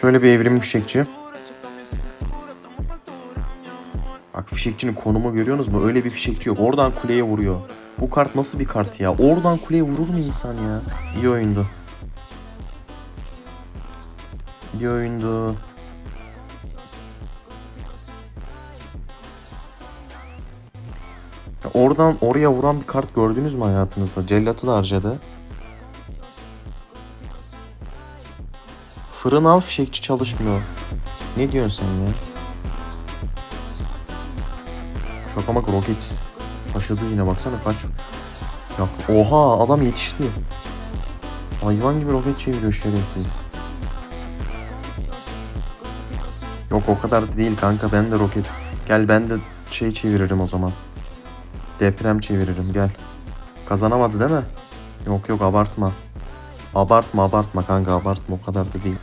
Şöyle bir evrim fişekçi. Bak fişekçinin konumu görüyorsunuz mu? Öyle bir fişekçi yok. Oradan kuleye vuruyor. Bu kart nasıl bir kart ya? Oradan kuleye vurur mu insan ya? İyi oyundu. İyi oyundu. Oradan oraya vuran bir kart gördünüz mü hayatınızda? Cellatı da harcadı. Fırın al fişekçi çalışmıyor. Ne diyorsun sen ya? Şaka maka roket taşıdı yine baksana kaç. Ya, oha adam yetişti. Hayvan gibi roket çeviriyor şerefsiz. Yok o kadar da değil kanka ben de roket. Gel ben de şey çeviririm o zaman. Deprem çeviririm gel. Kazanamadı değil mi? Yok yok abartma. Abartma abartma kanka abartma o kadar da değil.